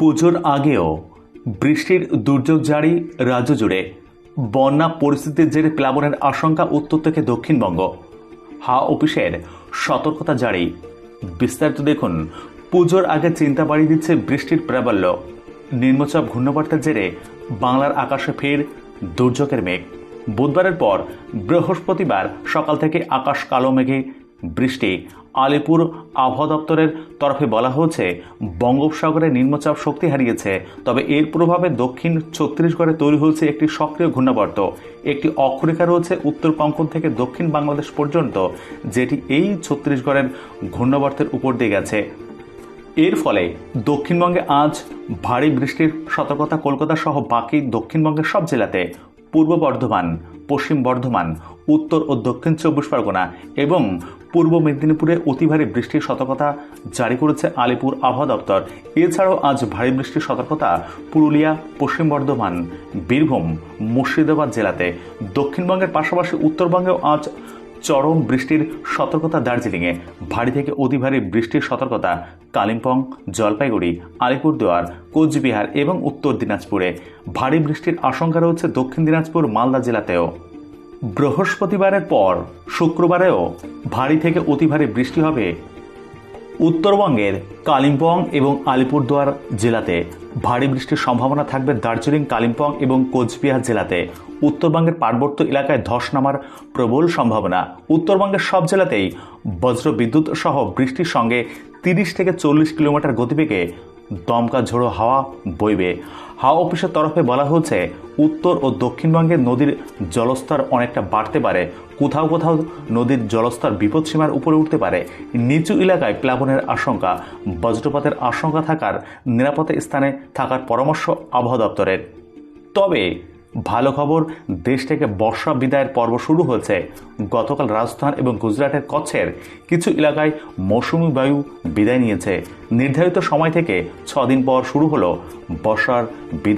পুজোর আগেও বৃষ্টির দুর্যোগ জারি রাজ্য জুড়ে বন্যা পরিস্থিতির জেরে প্লাবনের আশঙ্কা উত্তর থেকে দক্ষিণবঙ্গ। হা অফিসের সতর্কতা জারি। বিস্তারিত দেখুন, পুজোর আগে চিন্তা বাড়িয়ে দিচ্ছে বৃষ্টির প্রাবল্য। নিম্নচাপ ঘূর্ণবার্তার জেরে বাংলার আকাশে ফের দুর্যোগের মেঘ। বুধবারের পর বৃহস্পতিবার সকাল থেকে আকাশ কালো মেঘে বৃষ্টি। আলিপুর আবহাওয়া দপ্তরের তরফে বলা হয়েছে, বঙ্গোপসাগরে নিম্নচাপ শক্তি হারিয়েছে, তবে এর প্রভাবে দক্ষিণ ছত্তিশগড়ে তৈরি হয়েছে একটি সক্রিয় ঘূর্ণাবর্ত। একটি অক্ষরেখা রয়েছে উত্তর কঙ্কন থেকে দক্ষিণ বাংলাদেশ পর্যন্ত, যেটি এই ছত্তিশগড়ের ঘূর্ণাবর্তের উপর দিয়ে গেছে। এর ফলে দক্ষিণবঙ্গে আজ ভারী বৃষ্টির সতর্কতা কলকাতা সহ বাকি দক্ষিণবঙ্গের সব জেলাতে। পূর্ব বর্ধমান, পশ্চিম বর্ধমান, উত্তর ও দক্ষিণ চব্বিশ পরগনা এবং পূর্ব মেদিনীপুরে অতি ভারী বৃষ্টির সতর্কতা জারি করেছে আলিপুর আবহাওয়া দপ্তর। এছাড়াও আজ ভারী বৃষ্টির সতর্কতা পুরুলিয়া, পশ্চিম বর্ধমান, বীরভূম, মুর্শিদাবাদ জেলাতে। দক্ষিণবঙ্গের পাশাপাশি উত্তরবঙ্গেও আজ চরম বৃষ্টির সতর্কতা দার্জিলিংয়ে। ভারী থেকে অতি ভারী বৃষ্টির সতর্কতা কালিম্পং, জলপাইগুড়ি, আলিপুরদুয়ার, কোচবিহার এবং উত্তর দিনাজপুরে। ভারী বৃষ্টির আশঙ্কা রয়েছে দক্ষিণ দিনাজপুর, মালদা জেলাতেও। বৃহস্পতিবারের পর শুক্রবারেও ভারী থেকে অতি ভারী বৃষ্টি হবে উত্তরবঙ্গের কালিম্পং এবং আলিপুরদুয়ার জেলাতে। ভারী বৃষ্টির সম্ভাবনা থাকবে দার্জিলিং, কালিম্পং এবং কোচবিহার জেলাতে। উত্তরবঙ্গের পার্বত্য এলাকায় ধস নামার প্রবল সম্ভাবনা। উত্তরবঙ্গের সব জেলাতেই বজ্র বিদ্যুৎ সহ বৃষ্টির সঙ্গে তিরিশ থেকে চল্লিশ কিলোমিটার গতিবেগে দমকা ঝোড়ো হাওয়া বইবে। হাওয়া অফিসের তরফে বলা হয়েছে উত্তর ও দক্ষিণবঙ্গে নদীর জলস্তর অনেকটা বাড়তে পারে। কোথাও কোথাও নদীর জলস্তর বিপদসীমার উপরে উঠতে পারে। নিচু এলাকায় প্লাবনের আশঙ্কা। বজ্রপাতের আশঙ্কা থাকার নিরাপদ স্থানে থাকার পরামর্শ আবহাওয়া দপ্তরের। তবে ভালো খবর, দেশ থেকে বর্ষা বিদায়ের পর্ব শুরু হয়েছে। গতকাল রাজস্থান এবং গুজরাটের কচ্ছের কিছু এলাকায় মৌসুমি বায়ু বিদায় নিয়েছে। নির্ধারিত সময় থেকে ছদিন পর শুরু হলো বর্ষার বিদায়